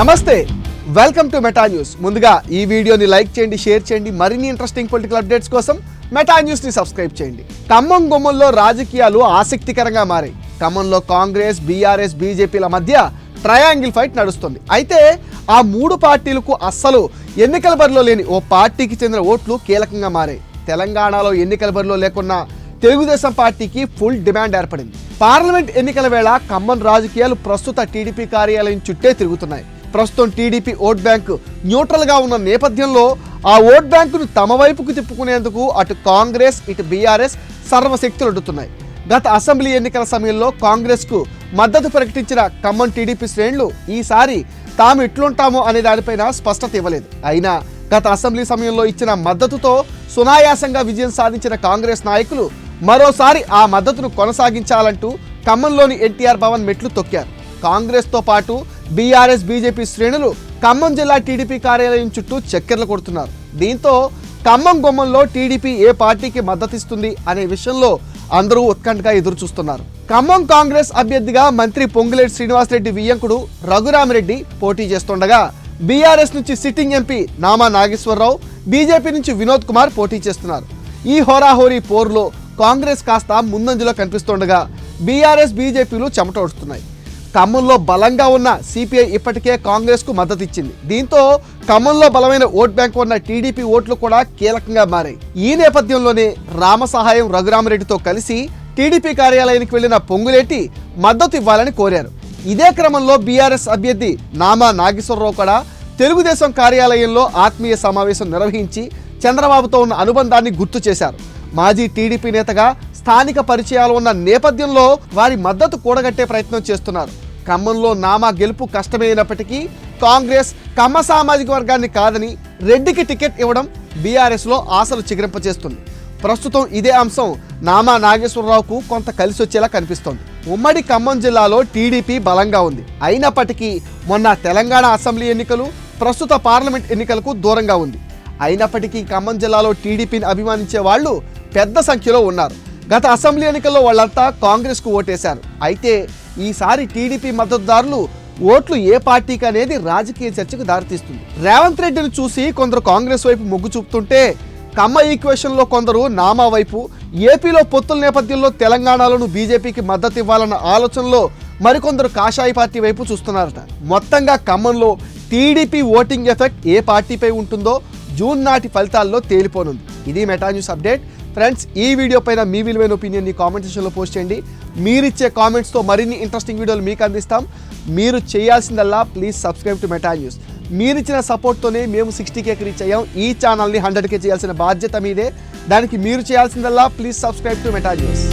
నమస్తే. Welcome to meta news ముందుగా ఈ వీడియోని లైక్ చేయండి షేర్ చేయండి. మరిన్ని ఇంట్రెస్టింగ్ పొలిటికల్ అప్డేట్స్ కోసం మెటా న్యూస్ని సబ్స్క్రైబ్ చేయండి. ఖమ్మం గుమ్మంలో రాజకీయాలు ఆసక్తికరంగా మారాయి. ఖమ్మంలో కాంగ్రెస్ బీఆర్ఎస్ బీజేపీల మధ్య ట్రయాంగిల్ ఫైట్ నడుస్తుంది. అయితే ఆ మూడు పార్టీలకు అస్సలు ఎన్నికల బరిలో లేని ఓ పార్టీకి చెందిన ఓట్లు కీలకంగా మారాయి. తెలంగాణలో ఎన్నికల బరిలో లేకున్నా తెలుగుదేశం పార్టీకి ఫుల్ డిమాండ్ ఏర్పడింది. పార్లమెంట్ ఎన్నికల వేళ ఖమ్మం రాజకీయాలు ప్రస్తుత టీడీపీ కార్యాలయం చుట్టే తిరుగుతున్నాయి. ప్రస్తుతం టీడీపీ ఓట్ బ్యాంకు న్యూట్రల్గా ఉన్న నేపథ్యంలో ఆ ఓట్ బ్యాంకును తమ వైపుకు తిప్పుకునేందుకు అటు కాంగ్రెస్ ఇటు బీఆర్ఎస్ సర్వశక్తులు అడ్డుతున్నాయి. గత అసెంబ్లీ ఎన్నికల సమయంలో కాంగ్రెస్కు మద్దతు ప్రకటించిన ఖమ్మం టీడీపీ శ్రేణులు ఈసారి తాము ఎట్లుంటామో అనే దానిపైన స్పష్టత ఇవ్వలేదు. అయినా గత అసెంబ్లీ సమయంలో ఇచ్చిన మద్దతుతో సునాయాసంగా విజయం సాధించిన కాంగ్రెస్ నాయకులు మరోసారి ఆ మద్దతును కొనసాగించాలంటూ ఖమ్మంలోని ఎన్టీఆర్ భవన్ మెట్లు తొక్కారు. కాంగ్రెస్తో పాటు బీఆర్ఎస్ బీజేపీ శ్రేణులు ఖమ్మం జిల్లా టీడీపీ కార్యాలయం చుట్టూ చక్కెర్లు కొడుతున్నారు. దీంతో ఖమ్మం గుమ్మంలో టీడీపీ ఏ పార్టీకి మద్దతిస్తుంది అనే విషయంలో అందరూ ఉత్కంఠగా ఎదురు చూస్తున్నారు ఖమ్మం కాంగ్రెస్ అభ్యర్థిగా మంత్రి పొంగులేటి శ్రీనివాసరెడ్డి వియ్యంకుడు రఘురామిరెడ్డి పోటీ చేస్తుండగా బీఆర్ఎస్ నుంచి sitting MP Nama Nageswararao BJP నుంచి వినోద్ కుమార్ పోటీ చేస్తున్నారు. ఈ హోరాహోరీ పోరులో కాంగ్రెస్ కాస్త ముందంజలో కనిపిస్తుండగా బీఆర్ఎస్ బీజేపీలు చెమటోడుతున్నాయి. ఖమ్మంలో బలంగా ఉన్న సిపిఐ ఇప్పటికే కాంగ్రెస్కు మద్దతు ఇచ్చింది దీంతో ఖమ్మంలో బలమైన ఓట్ బ్యాంక్ ఉన్న టీడీపీ ఓట్లు కూడా కీలకంగా మారాయి. ఈ నేపథ్యంలోనే రామసహాయం రఘురామరెడ్డితో కలిసి టీడీపీ కార్యాలయానికి వెళ్ళిన పొంగులేటి మద్దతు ఇవ్వాలని కోరారు. ఇదే క్రమంలో బీఆర్ఎస్ అభ్యర్థి నామా నాగేశ్వరరావు కూడా తెలుగుదేశం కార్యాలయంలో ఆత్మీయ సమావేశం నిర్వహించి చంద్రబాబుతో ఉన్న అనుబంధాన్ని గుర్తు చేశారు. మాజీ టీడీపీ నేతగా స్థానిక పరిచయాలు ఉన్న నేపథ్యంలో వారి మద్దతు కూడగట్టే ప్రయత్నం చేస్తున్నారు. ఖమ్మంలో నామా గెలుపు కష్టమైనప్పటికీ కాంగ్రెస్ కమ్మ సామాజిక వర్గాన్ని కాదని రెడ్డికి టికెట్ ఇవ్వడం బీఆర్ఎస్లో ఆశలు చిగురింపచేస్తుంది. ప్రస్తుతం ఇదే అంశం నామా నాగేశ్వరరావుకు కొంత కలిసి వచ్చేలా కనిపిస్తోంది. ఉమ్మడి ఖమ్మం జిల్లాలో టీడీపీ బలంగా ఉంది. అయినప్పటికీ మొన్న తెలంగాణ అసెంబ్లీ ఎన్నికలు ప్రస్తుత పార్లమెంట్ ఎన్నికలకు దూరంగా ఉంది. అయినప్పటికీ ఖమ్మం జిల్లాలో టీడీపీని అభిమానించే వాళ్ళు పెద్ద సంఖ్యలో ఉన్నారు. గత అసెంబ్లీ ఎన్నికల్లో వాళ్ళంతా కాంగ్రెస్కు ఓటేశారు. అయితే ఈసారి టీడీపీ మద్దతుదారులు ఓట్లు ఏ పార్టీకి అనేది రాజకీయ చర్చకు దారితీస్తుంది. రేవంత్ రెడ్డిని చూసి కొందరు కాంగ్రెస్ వైపు మొగ్గు చూపుతుంటే కమ్మ ఈక్వేషన్లో కొందరు నామా వైపు ఏపీలో పొత్తుల నేపథ్యంలో తెలంగాణలోను బీజేపీకి మద్దతు ఇవ్వాలన్న ఆలోచనలో మరికొందరు కాషాయ పార్టీ వైపు చూస్తున్నారట. మొత్తంగా ఖమ్మంలో టీడీపీ ఓటింగ్ ఎఫెక్ట్ ఏ పార్టీపై ఉంటుందో జూన్ నాటి ఫలితాల్లో తేలిపోనుంది. ఇది మెటా న్యూస్ అప్డేట్. ఫ్రెండ్స్ ఈ వీడియో పైన మీ విలువైన ఒపీనియన్ని కామెంట్ సెక్షన్లో పోస్ట్ చేయండి. మీరిచ్చే కామెంట్స్తో మరిన్ని ఇంట్రెస్టింగ్ వీడియోలు మీకు అందిస్తాం. మీరు చేయాల్సిందల్లా please subscribe to meta news మీరిచ్చిన సపోర్ట్తోనే మేము సిక్స్టీ కేకి రీచ్ అయ్యాం. ఈ ఛానల్ని హండ్రెడ్కే చేయాల్సిన బాధ్యత మీదే. దానికి మీరు చేయాల్సిందల్లా please subscribe to meta news